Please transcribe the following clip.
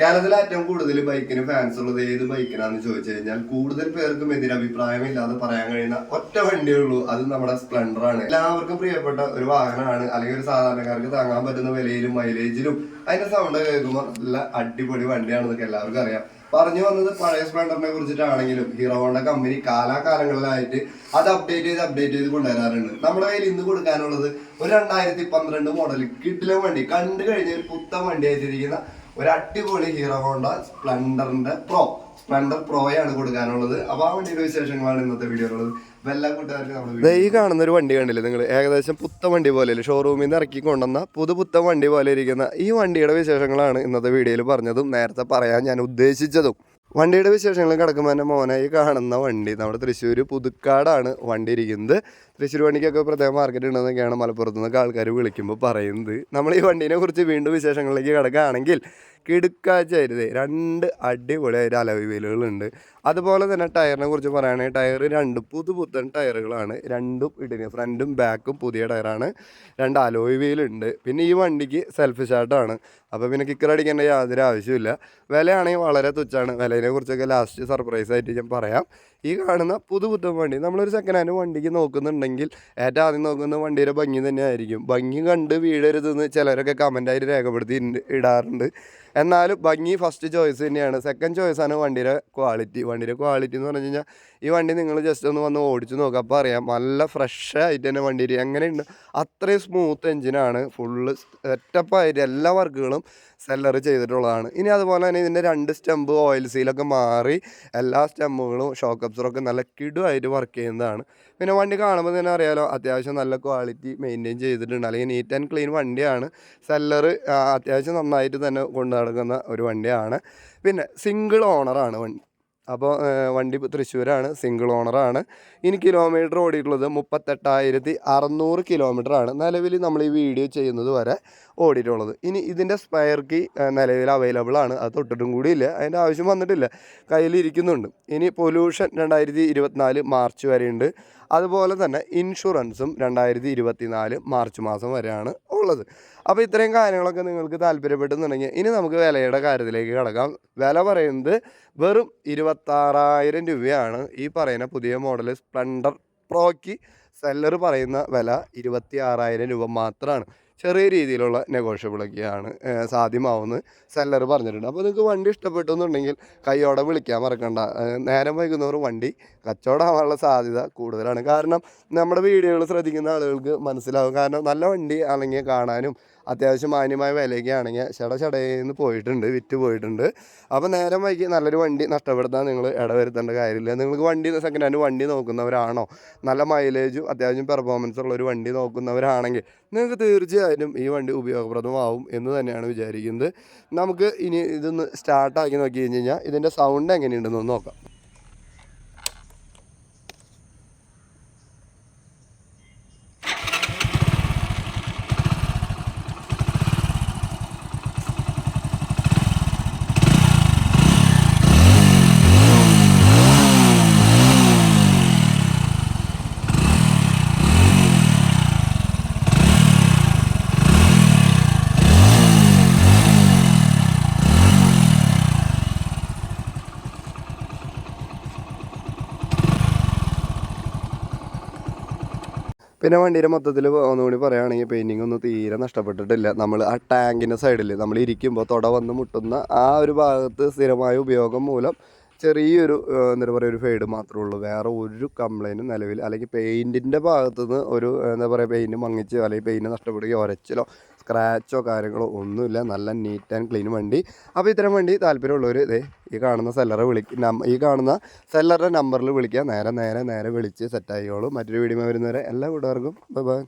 കേരളത്തിൽ ഏറ്റവും കൂടുതൽ ബൈക്കിന് ഫാൻസ് ഉള്ളത് ഏത് ബൈക്കിനാന്ന് ചോദിച്ചു കഴിഞ്ഞാൽ കൂടുതൽ പേർക്കും എതിരഭിപ്രായമില്ലാതെ പറയാൻ കഴിയുന്ന ഒറ്റ വണ്ടിയേ ഉള്ളൂ. അത് നമ്മുടെ സ്പ്ലെൻഡർ ആണ്. എല്ലാവർക്കും പ്രിയപ്പെട്ട ഒരു വാഹനമാണ്. അല്ലെങ്കിൽ ഒരു സാധാരണക്കാർക്ക് താങ്ങാൻ പറ്റുന്ന വിലയിലും മൈലേജിലും അതിന്റെ സൗണ്ട് കേൾക്കുമ്പോൾ നല്ല അടിപൊളി വണ്ടിയാണെന്നൊക്കെ എല്ലാവർക്കും അറിയാം. പറഞ്ഞു വന്നത് പഴയ സ്പ്ലെൻഡറിനെ കുറിച്ചിട്ടാണെങ്കിലും ഹീറോ ഹോണ്ട കമ്പനി കാലാകാലങ്ങളിലായിട്ട് അത് അപ്ഡേറ്റ് ചെയ്ത് അപ്ഡേറ്റ് ചെയ്ത് കൊണ്ടുവരാറുണ്ട്. നമ്മുടെ കയ്യിൽ ഇന്ന് കൊടുക്കാനുള്ളത് ഒരു രണ്ടായിരത്തി പന്ത്രണ്ട് മോഡൽ കിട്ടിലെ വണ്ടി. കണ്ടു കഴിഞ്ഞ ഒരു പുത്തൻ വണ്ടി ആയിട്ടിരിക്കുന്ന ഒരു അടിപൊളി ഹീറോ ഹോണ്ട സ്പ്ലെൻഡറിന്റെ പ്രോ. സ്പ്ലെൻഡർ പ്രോയാണ് കൊടുക്കാനുള്ളത്. അപ്പൊ ആ വണ്ടിയുടെ വിശേഷങ്ങളാണ് ഇന്നത്തെ വീഡിയോയിലുള്ളത് ഉള്ളത്. എല്ലാ കൂട്ടുകാർക്കും നമ്മൾ ഈ കാണുന്ന ഒരു വണ്ടി കണ്ടില്ലേ നിങ്ങൾ ഏകദേശം പുത്ത വണ്ടി പോലെ ഷോറൂമിൽ നിന്ന് ഇറക്കി കൊണ്ടുവന്ന പുതു പുത്ത വണ്ടി പോലെ ഇരിക്കുന്ന ഈ വണ്ടിയുടെ വിശേഷങ്ങളാണ് ഇന്നത്തെ വീഡിയോയിൽ പറഞ്ഞതും നേരത്തെ പറയാൻ ഞാൻ ഉദ്ദേശിച്ചതും. വണ്ടിയുടെ വിശേഷങ്ങൾ കിടക്കുമ്പോൾ എന്റെ മോനായി കാണുന്ന വണ്ടി നമ്മുടെ തൃശ്ശൂർ പുതുക്കാടാണ് വണ്ടി ഇരിക്കുന്നത്. തൃശ്ശൂർ വണ്ടിക്കൊക്കെ പ്രത്യേക മാർക്കറ്റ് ഉണ്ടെന്നൊക്കെയാണ് മലപ്പുറത്തു നിന്നൊക്കെ ആൾക്കാർ വിളിക്കുമ്പോൾ പറയുന്നത്. നമ്മൾ ഈ വണ്ടീനെ കുറിച്ച് വീണ്ടും വിശേഷങ്ങളിലേക്ക് കിടക്കുകയാണെങ്കിൽ കിടുക്കാച്ചായിരുന്നേ രണ്ട് അടിപൊളിയായിട്ട് അലവി വീലുകളുണ്ട്. അതുപോലെ തന്നെ ടയറിനെ കുറിച്ച് പറയുകയാണെങ്കിൽ ടയർ രണ്ട് പുതു പുത്തൻ ടയറുകളാണ്. രണ്ടും ഇടിന് ഫ്രണ്ടും ബാക്കും പുതിയ ടയറാണ്. രണ്ട് അലോയ് വീലുണ്ട്. പിന്നെ ഈ വണ്ടിക്ക് സെൽഫ് ഷാർട്ടാണ് അപ്പോൾ പിന്നെ കിക്കർ അടിക്കേണ്ട യാതൊരു ആവശ്യമില്ല വിലയാണെങ്കിൽ വളരെ തുച്ഛമാണ്. വിലയെ കുറിച്ചൊക്കെ ലാസ്റ്റ് സർപ്രൈസ് ആയിട്ട് ഞാൻ പറയാം. ഈ കാണുന്ന പുതു പുത്തൻ വണ്ടി നമ്മളൊരു സെക്കൻഡ് ഹാൻഡ് വണ്ടിക്ക് നോക്കുന്നുണ്ടെങ്കിൽ ഏറ്റവും ആദ്യം നോക്കുന്ന വണ്ടിയുടെ ഭംഗി തന്നെയായിരിക്കും. ഭംഗി കണ്ട് വീഴരുതെന്ന് ചിലരൊക്കെ കമന്റായിട്ട് രേഖപ്പെടുത്തി ഇടാറുണ്ട്. എന്നാലും ഭംഗി ഫസ്റ്റ് ചോയ്സ് തന്നെയാണ്. സെക്കൻഡ് ചോയ്സാണ് വണ്ടിയുടെ ക്വാളിറ്റി വണ്ടിയുടെ ക്വാളിറ്റി എന്ന് പറഞ്ഞു കഴിഞ്ഞാൽ ഈ വണ്ടി നിങ്ങൾ ജസ്റ്റ് ഒന്ന് വന്ന് ഓടിച്ചു നോക്കുക അപ്പോൾ അറിയാം നല്ല ഫ്രഷ് ആയിട്ട് തന്നെ വണ്ടി. എങ്ങനെയുണ്ട്? അത്രയും സ്മൂത്ത് എഞ്ചിനാണ് ഫുള്ള് സെറ്റപ്പായിട്ട് എല്ലാ വർക്കുകളും സെല്ലർ ചെയ്തിട്ടുള്ളതാണ്. ഇനി അതുപോലെ തന്നെ ഇതിന്റെ രണ്ട് സ്റ്റെമ്പ് ഓയിൽ സീലൊക്കെ മാറി എല്ലാ സ്റ്റെമ്പുകളും ഷോക്ക് അബ്സറൊക്കെ നല്ല കിടുമായിട്ട് വർക്ക് ചെയ്യുന്നതാണ്. പിന്നെ വണ്ടി കാണുമ്പോൾ തന്നെ അറിയാലോ അത്യാവശ്യം നല്ല ക്വാളിറ്റി മെയിന്റെയിൻ ചെയ്തിട്ടുണ്ട്. അല്ലെങ്കിൽ നീറ്റ് ആൻഡ് ക്ലീൻ വണ്ടിയാണ്. സെല്ലർ അത്യാവശ്യം നന്നായിട്ട് തന്നെ കൊണ്ടു നടക്കുന്ന ഒരു വണ്ടിയാണ്. പിന്നെ സിംഗിൾ ഓണറാണ് വണ്ടി. അപ്പോൾ വണ്ടി തൃശ്ശൂരാണ് സിംഗിൾ ഓണറാണ് ഇനി കിലോമീറ്റർ ഓടിയിട്ടുള്ളത് മുപ്പത്തെട്ടായിരത്തി അറുന്നൂറ് കിലോമീറ്റർ ആണ് നിലവിൽ നമ്മൾ ഈ വീഡിയോ ചെയ്യുന്നത് വരെ ഓടിയിട്ടുള്ളത്. ഇനി ഇതിന്റെ സ്പെയർ കീ നിലവിൽ അവൈലബിൾ ആണ്. അത് തൊട്ടിട്ടും കൂടി ഇല്ല. അതിന്റെ ആവശ്യം വന്നിട്ടില്ല. കയ്യിലിരിക്കുന്നുണ്ട്. ഇനി പൊല്യൂഷൻ രണ്ടായിരത്തി ഇരുപത്തിനാല് മാർച്ച് വരെയുണ്ട്. അതുപോലെ തന്നെ ഇൻഷുറൻസും രണ്ടായിരത്തി ഇരുപത്തി നാല് മാർച്ച് മാസം വരെയാണ് ഉള്ളത്. അപ്പോൾ ഇത്രയും കാര്യങ്ങളൊക്കെ നിങ്ങൾക്ക് താല്പര്യപ്പെടുന്നുണ്ടെങ്കിൽ ഇനി നമുക്ക് വിലയുടെ കാര്യത്തിലേക്ക് കിടക്കാം. വില പറയുന്നത് വെറും ഇരുപത്താറായിരം രൂപയാണ്. ഈ പറയുന്ന പുതിയ മോഡൽ സ്പ്ലെൻഡർ പ്രോയ്ക്ക് സെല്ലർ പറയുന്ന വില ഇരുപത്തി ആറായിരം രൂപ മാത്രമാണ്. ചെറിയ രീതിയിലുള്ള നെഗോഷ്യബിളൊക്കെയാണ് സാധ്യമാവുന്നത് സെല്ലർ പറഞ്ഞിട്ടുണ്ട്. അപ്പോൾ നിങ്ങൾക്ക് വണ്ടി ഇഷ്ടപ്പെട്ടു എന്നുണ്ടെങ്കിൽ കൈയോടെ വിളിക്കാൻ മറക്കണ്ട. നേരം വൈകുന്നവർ വണ്ടി കച്ചവടമാവാനുള്ള സാധ്യത കൂടുതലാണ്. കാരണം നമ്മുടെ വീഡിയോകൾ ശ്രദ്ധിക്കുന്ന ആളുകൾക്ക് മനസ്സിലാവും. കാരണം നല്ല വണ്ടി അല്ലെങ്കിൽ കാണാനും അത്യാവശ്യം മാന്യമായ വിലയൊക്കെ ആണെങ്കിൽ ചട ചടയെന്ന് പോയിട്ടുണ്ട് വിറ്റ് പോയിട്ടുണ്ട്. അപ്പോൾ നേരം വൈകി നല്ലൊരു വണ്ടി നഷ്ടപ്പെടുത്താൻ നിങ്ങൾ ഇടവരുത്തേണ്ട കാര്യമില്ല. നിങ്ങൾക്ക് വണ്ടി സെക്കൻഡ് ഹാൻഡ് വണ്ടി നോക്കുന്നവരാണോ? നല്ല മൈലേജും അത്യാവശ്യം പെർഫോമൻസ് ഉള്ള ഒരു വണ്ടി നോക്കുന്നവരാണെങ്കിൽ നിങ്ങൾക്ക് തീർച്ചയായിട്ടും ഈ വണ്ടി ഉപയോഗപ്രദമാവും എന്ന് തന്നെയാണ് വിചാരിക്കുന്നത്. നമുക്ക് ഇനി ഇതൊന്ന് സ്റ്റാർട്ടാക്കി നോക്കി കഴിഞ്ഞ് കഴിഞ്ഞാൽ ഇതിന്റെ സൗണ്ട് എങ്ങനെയുണ്ടെന്ന് നോക്കാം. പിന്നെ വണ്ടിയുടെ മൊത്തത്തിൽ ഒന്നുകൂടി പറയുകയാണെങ്കിൽ പെയിന്റിംഗ് ഒന്നും തീരെ നഷ്ടപ്പെട്ടിട്ടില്ല. നമ്മൾ ആ ടാങ്കിന്റെ സൈഡിൽ നമ്മൾ ഇരിക്കുമ്പോൾ തുട വന്ന് മുട്ടുന്ന ആ ഒരു ഭാഗത്ത് സ്ഥിരമായ ഉപയോഗം മൂലം ചെറിയൊരു എന്താ പറയുക ഒരു ഫെയ്ഡ് മാത്രമേ ഉള്ളൂ. വേറെ ഒരു കംപ്ലൈന്റും നിലവിൽ അല്ലെങ്കിൽ പെയിന്റിന്റെ ഭാഗത്തു നിന്ന് ഒരു എന്താ പറയുക പെയിന്റ് മങ്ങിച്ചോ അല്ലെങ്കിൽ പെയിന്റ് നഷ്ടപ്പെടുകയോ ഒരച്ചിലോ സ്ക്രാച്ചോ കാര്യങ്ങളോ ഒന്നുമില്ല. നല്ല നീറ്റ് ആൻഡ് ക്ലീൻ വണ്ടി. അപ്പോൾ ഇത്തരം വണ്ടി താല്പര്യമുള്ളവർ ഇതേ ഈ കാണുന്ന സെല്ലറെ വിളി ഈ കാണുന്ന സെല്ലറുടെ നമ്പറിൽ വിളിക്കുക. നേരെ നേരെ നേരെ വിളിച്ച് സെറ്റ് ആയിക്കോളും. മറ്റൊരു വീഡിയോ വരുന്നവരെ എല്ലാ കൂട്ടുകാർക്കും ബൈ ബൈ